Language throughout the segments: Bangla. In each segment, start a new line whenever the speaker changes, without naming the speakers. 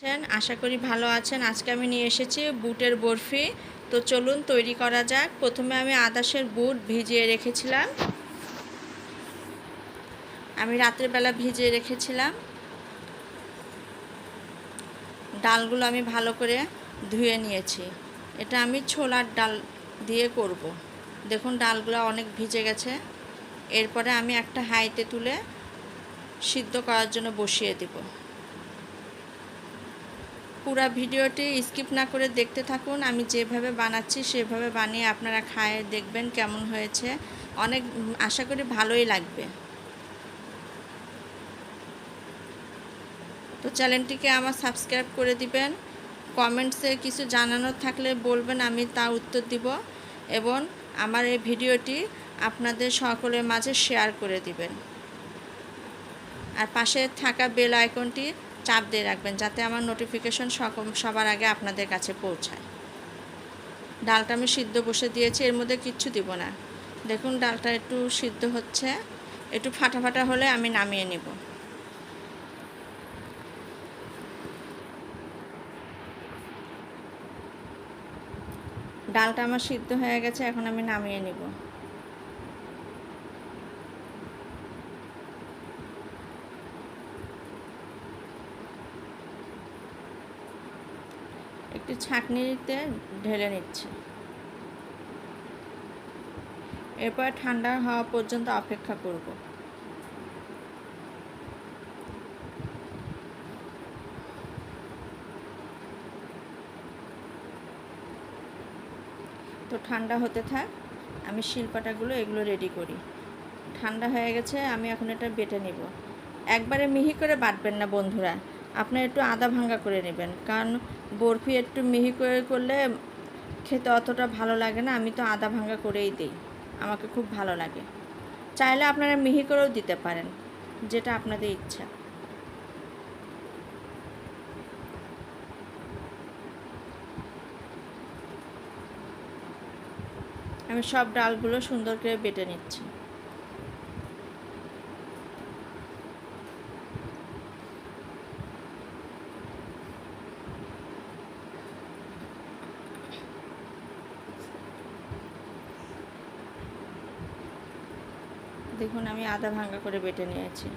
আছেন? আশা করি ভালো আছেন। আজকে আমি নিয়ে এসেছি বুটের বরফি। তো চলুন তৈরি করা যাক। প্রথমে আমি আদাসের বুট ভিজিয়ে রেখেছিলাম। আমি রাতের বেলা ভিজিয়ে রেখেছিলাম। ডালগুলো আমি ভালো করে ধুয়ে নিয়েছি। এটা আমি ছোলার ডাল দিয়ে করব। দেখুন, ডালগুলো অনেক ভিজে গেছে। এরপরে আমি একটা হাইতে তুলে সিদ্ধ করার জন্য বসিয়ে দেবো। পুরো ভিডিওটি স্কিপ না করে দেখতে থাকুন। আমি যেভাবে বানাচ্ছি, সেভাবে বানিয়ে আপনারা খায় দেখবেন কেমন হয়েছে। অনেক আশা করি ভালোই লাগবে। তো চ্যানেলটিকে আমার সাবস্ক্রাইব করে দিবেন। কমেন্টসে কিছু জানানোর থাকলে বলবেন, আমি তা উত্তর দিব এবং আমার এই ভিডিওটি আপনাদের সকলের মাঝে শেয়ার করে দিবেন। আর পাশে থাকা বেল আইকনটি চাপ দিয়ে রাখবেন যাতে আমার নোটিফিকেশন সবার আগে আপনাদের কাছে পৌঁছায়। ডালটা আমি সিদ্ধ বসে দিয়েছি, এর মধ্যে কিচ্ছু দিব না। দেখুন ডালটা একটু সিদ্ধ হচ্ছে, একটু ফাটা ফাটা হলে আমি নামিয়ে নেব। ডালটা আমার সিদ্ধ হয়ে গেছে, এখন আমি নামিয়ে নিব একটু ছাঁকনিতে ঢেলে নিচ্ছি। এরপর ঠান্ডা হওয়া পর্যন্ত অপেক্ষা করব। তো ঠান্ডা হতে থাক, আমি শিলপাটাগুলো এগুলো রেডি করি। ঠান্ডা হয়ে গেছে, আমি এখন এটা বেটে নিব। একবারে মিহি করে বাটবেন না বন্ধুরা। আপনার একটু আদা ভাঙ্গা করে নেবেন। কারণ বরফি একটু মিহি করে করলে খেতে অতটা ভালো লাগে না। আমি তো আদা ভাঙ্গা করেই দিই। আমাকে খুব ভালো লাগে। চাইলে আপনারা মিহি করেও দিতে পারেন, যেটা আপনাদের ইচ্ছা। আমি সব ডালগুলো সুন্দর করে বেটে নিচ্ছি। দেখুন, আমি আদা ভাঙ্গা করে বেটে নিয়েছি।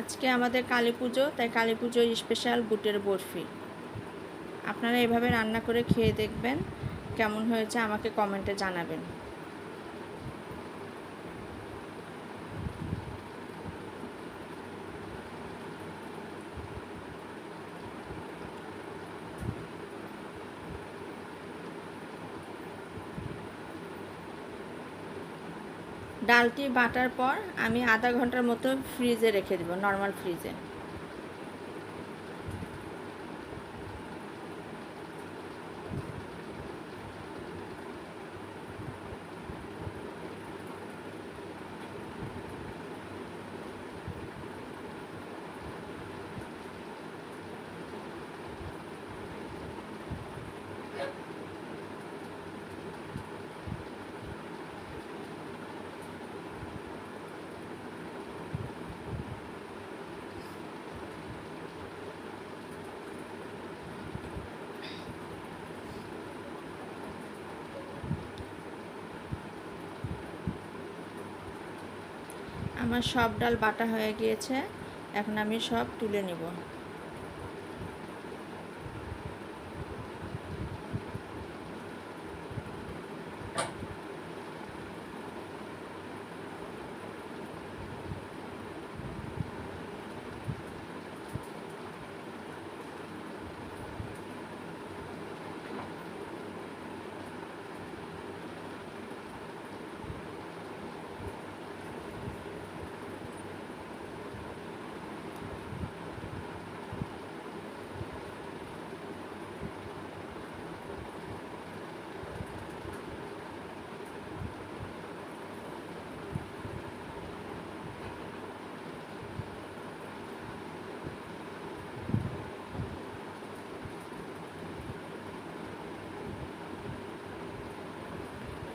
আজকে আমাদের কালী পুজো, তাই কালী পুজোর স্পেশাল বুটের বরফি। আপনারা এভাবে রান্না করে খেয়ে দেখবেন, কেমন হয়েছে আমাকে কমেন্টে জানাবেন। ডালটি বাটার পর আমি আধা ঘণ্টার মতো ফ্রিজে রেখে দেবো নর্মাল ফ্রিজে আমার সব ডাল বাটা হয়ে গিয়েছে এখন আমি সব তুলে নেব।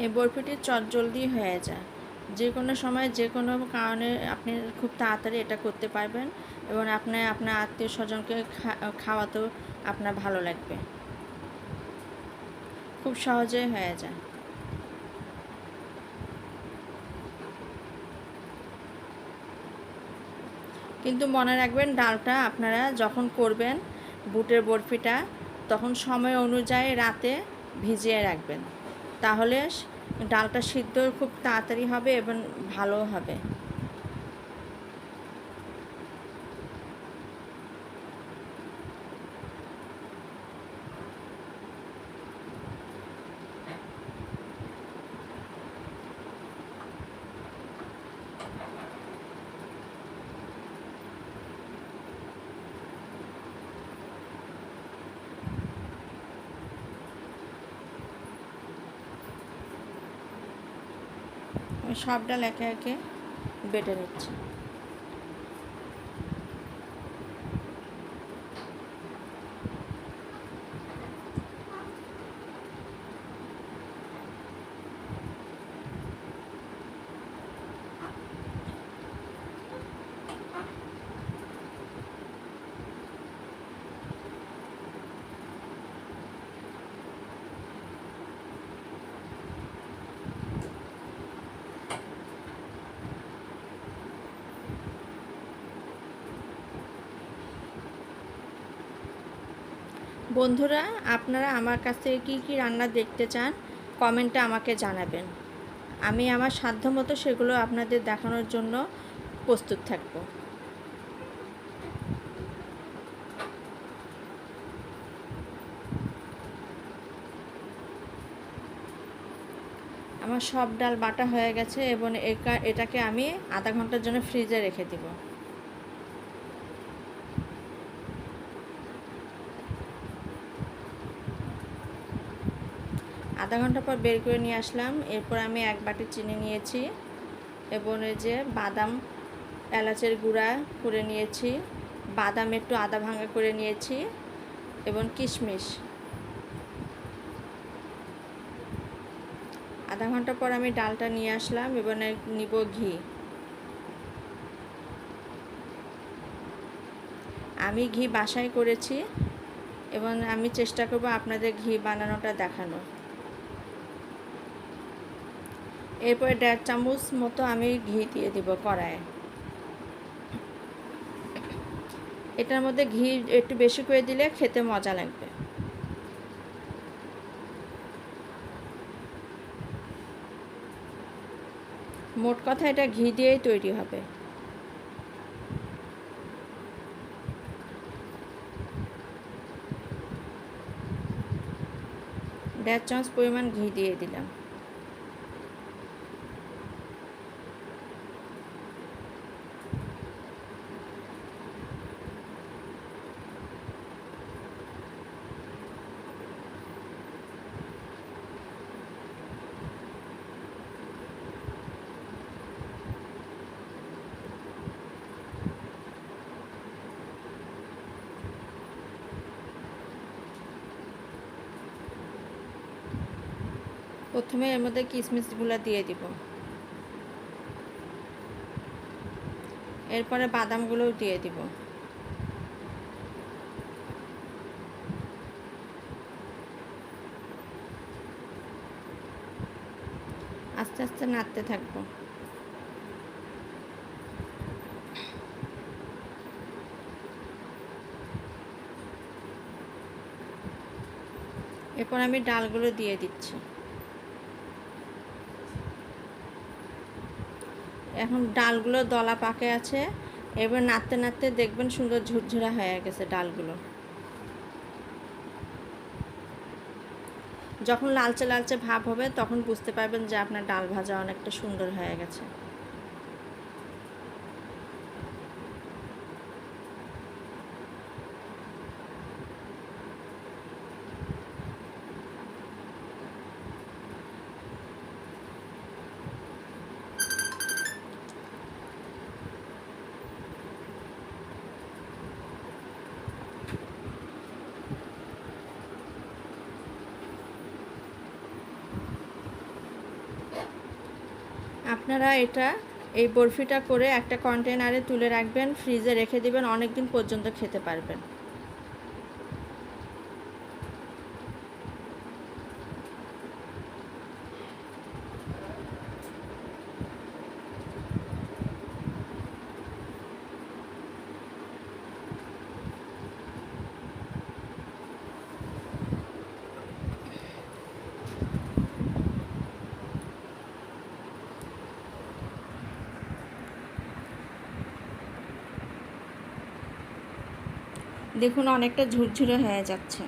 এই বরফিটি চট জলদি হয়ে যায়। যে কোনো সময় যে কোনো কারণে আপনি খুব তাড়াতাড়ি এটা করতে পারবেন এবং আপনার আপনার আত্মীয় স্বজনকে খাওয়াতেও আপনার ভালো লাগবে। খুব সহজে হয়ে যায়। কিন্তু মনে রাখবেন, ডালটা আপনারা যখন করবেন বুটের বরফিটা, তখন সময় অনুযায়ী রাতে ভিজিয়ে রাখবেন। তাহলে ডালটা সিদ্ধ খুব তাড়াতাড়ি হবে এবং ভালো হবে। সব ডাল একে একে বেটে নিচ্ছি। বন্ধুরা, আপনারা আমার কাছ থেকে কী কী রান্না দেখতে চান, কমেন্টে আমাকে জানাবেন। আমি আমার সাধ্যমতো সেগুলো আপনাদের দেখানোর জন্য প্রস্তুত থাকব। আমার সব ডাল বাটা হয়ে গেছে এবং এটাকে আমি আধা ঘণ্টার জন্য ফ্রিজে রেখে দিব। আধা ঘণ্টা পর বের করে নিয়ে আসলাম। এরপর আমি এক বাটি চিনি নিয়েছি এবং এই যে বাদাম, এলাচের গুঁড়া করে নিয়েছি, বাদাম একটু আদা ভাঙা করে নিয়েছি এবং কিশমিশ। আধা ঘণ্টা পর আমি ডালটা নিয়ে আসলাম এবং নিব ঘি। আমি ঘি বাসায় করেছি এবং আমি চেষ্টা করব আপনাদের ঘি বানানোটা দেখানো এরপরে দেড় চামচ মতো আমি ঘি দিয়ে দিব কড়ায় এটার মধ্যে ঘি একটু বেশি করে দিলে খেতে মজা লাগবে। মোট কথা এটা ঘি দিয়েই তৈরি হবে। দেড় চামচ পরিমাণ ঘি দিয়ে দিলাম। প্রথমে এর মধ্যে কিশমিশগুলো দিয়ে দিব। এরপরে বাদামগুলোও দিয়ে দিব। আস্তে আস্তে নাড়তে থাকব। এরপর আমি ডালগুলো দিয়ে দিচ্ছি। এখন ডালগুলো দলা পাকে আছে। এবার নাড়তে নাড়তে দেখবেন সুন্দর ঝুরঝুরা হয়ে গেছে ডালগুলো। যখন লালচে লালচে ভাব হবে, তখন বুঝতে পারবেন যে আপনার ডাল ভাজা অনেকটা সুন্দর হয়ে গেছে। আপনারা এটা, এই বরফিটা করে একটা কন্টেনারে তুলে রাখবেন, ফ্রিজে রেখে দিবেন অনেক দিন পর্যন্ত খেতে পারবেন। দেখুন অনেকটা ঝুরঝুরে হয়ে যাচ্ছে।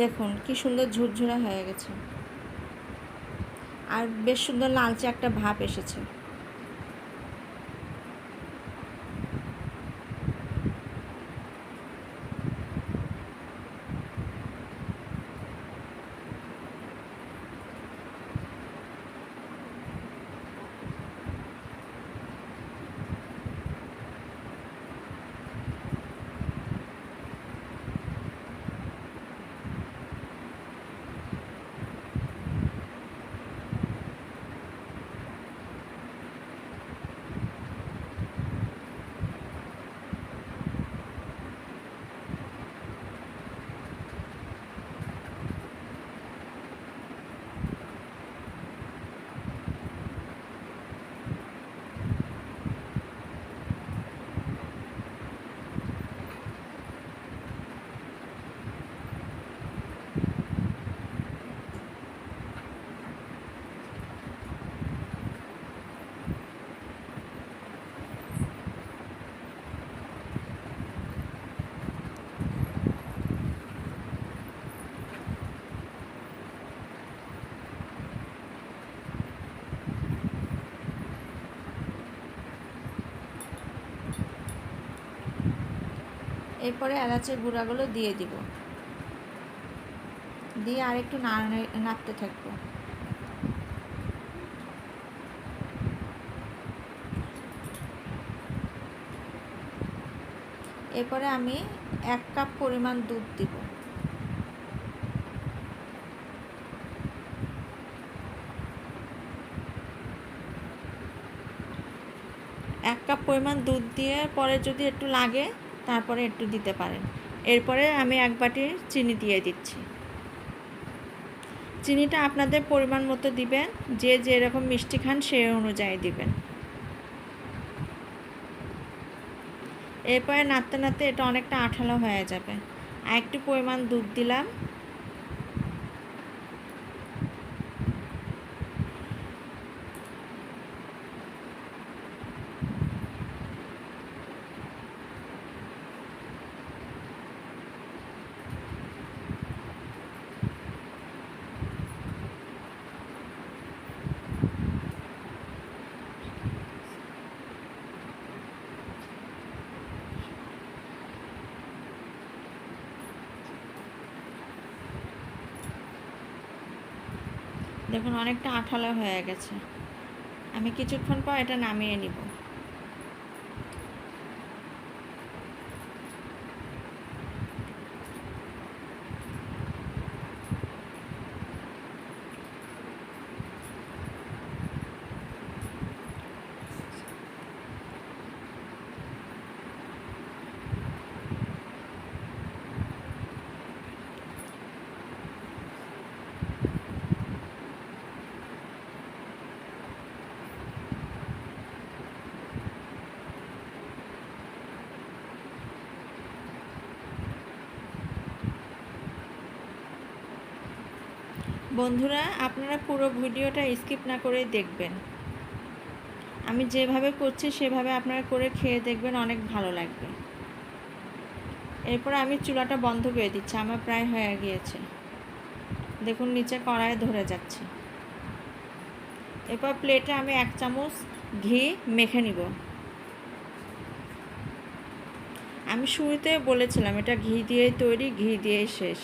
দেখুন কি সুন্দর ঝুরঝুরা হয়ে গেছে। আর বেশ সুন্দর লালচে একটা ভাব এসেছে। এরপরে এলাচের গুঁড়াগুলো দিয়ে দিব। দিয়ে আর একটু নাড়তে থাকব। এরপরে আমি এক কাপ পরিমাণ দুধ দিব। এক কাপ পরিমাণ দুধ দিয়ে পরে যদি একটু লাগে তারপরে একটু দিতে পারেন। এরপরে আমি এক বাটি চিনি দিয়ে দিচ্ছি। চিনিটা আপনাদের পরিমাণ মতো দিবেন, যে যেরকম মিষ্টি খান সে অনুযায়ী দিবেন। এরপরে নাড়তে নাড়তে এটা অনেকটা আঠালো হয়ে যাবে। আর একটু পরিমাণ দুধ দিলাম। দেখুন অনেকটা আঠালো হয়ে গেছে। আমি কিছুক্ষণ পর এটা নামিয়ে নিব। বন্ধুরা, আপনারা পুরো ভিডিওটা স্কিপ না করেই দেখবেন। আমি যেভাবে করছি, সেভাবে আপনারা করে খেয়ে দেখবেন, অনেক ভালো লাগবে। এরপর আমি চুলাটা বন্ধ করে দিচ্ছি, আমার প্রায় হয়ে গিয়েছে। দেখুন, নিচে কড়াইয়ে ধরে যাচ্ছে। এরপর প্লেটে আমি এক চামচ ঘি মেখে নিব। আমি শুরুতে বলেছিলাম, এটা ঘি দিয়েই তৈরি, ঘি দিয়েই শেষ।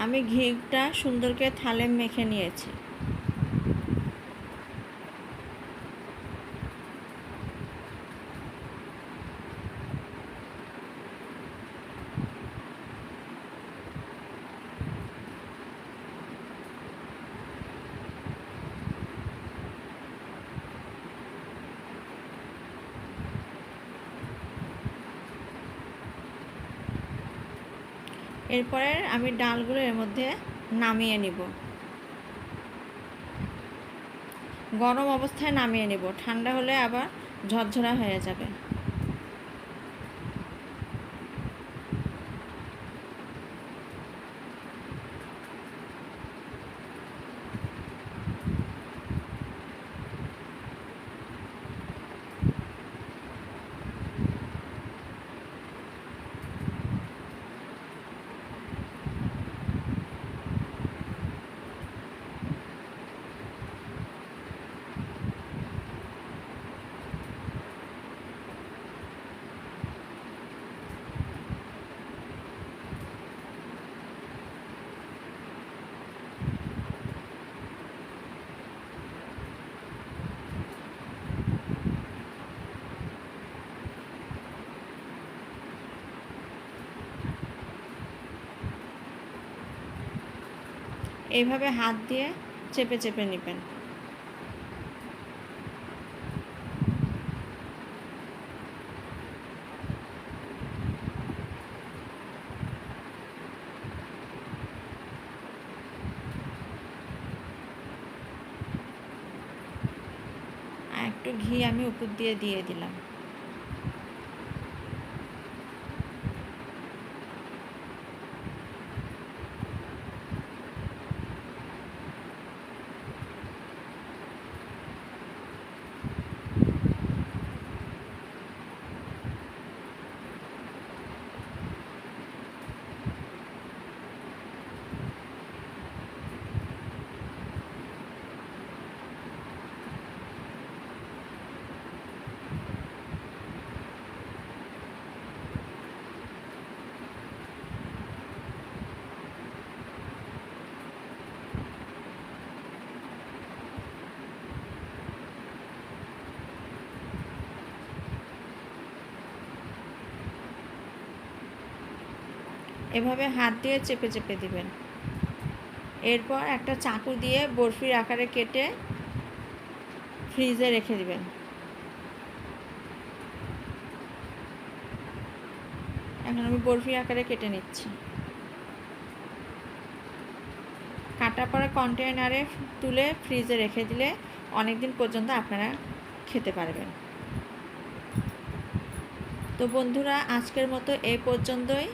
আমি ঘিটা সুন্দর করে থালে মেখে নিয়েছি। এরপরে আমি ডালগুলো এর মধ্যে নামিয়ে নিব। গরম অবস্থায় নামিয়ে নিব। ঠান্ডা হলে আবার ঝরঝরা হয়ে যাবে। এইভাবে হাত দিয়ে চেপে চেপে নেবেন। একটু ঘি আমি উপর দিয়ে দিয়ে দিলাম। এভাবে হাত দিয়ে চেপে চেপে দিবেন। এরপর একটা চাকু দিয়ে বরফির আকারে কেটে ফ্রিজে রেখে দিবেন। এখন আমি বরফির আকারে কেটে নিচ্ছি। কাটা পরে কন্টেনারে তুলে ফ্রিজে রেখে দিলে অনেক দিন পর্যন্ত আপনারা খেতে পারবেন। তো বন্ধুরা, আজকের মতো এই পর্যন্তই।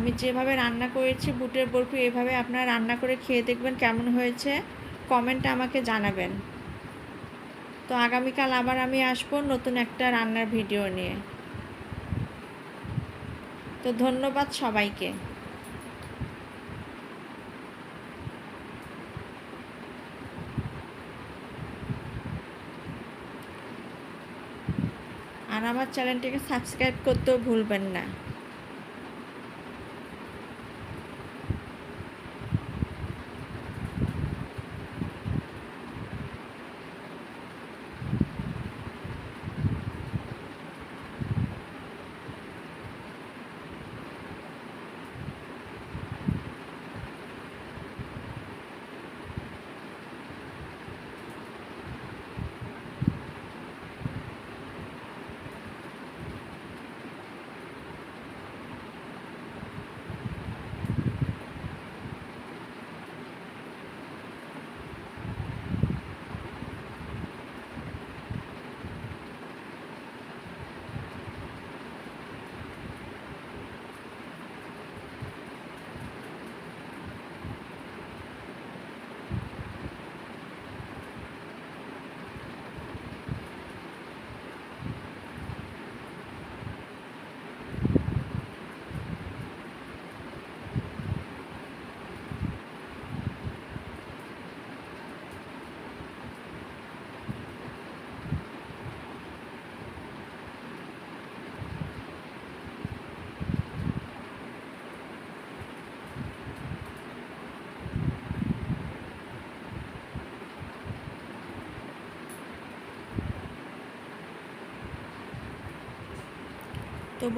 আমি যেভাবে রান্না করেছি, বুটের বরফি এভাবে আপনারা রান্না করে খেয়ে দেখবেন কেমন হয়েছে। কমেন্টে আমাকে জানাবেন। তো আগামীকাল আবার আমি আসব নতুন একটা রান্নার ভিডিও নিয়ে। তো ধন্যবাদ সবাইকে। আর আমার চ্যানেলটিকে সাবস্ক্রাইব করতেও ভুলবেন না।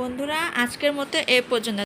বন্ধুরা আজকের মতো এ পর্যন্ত।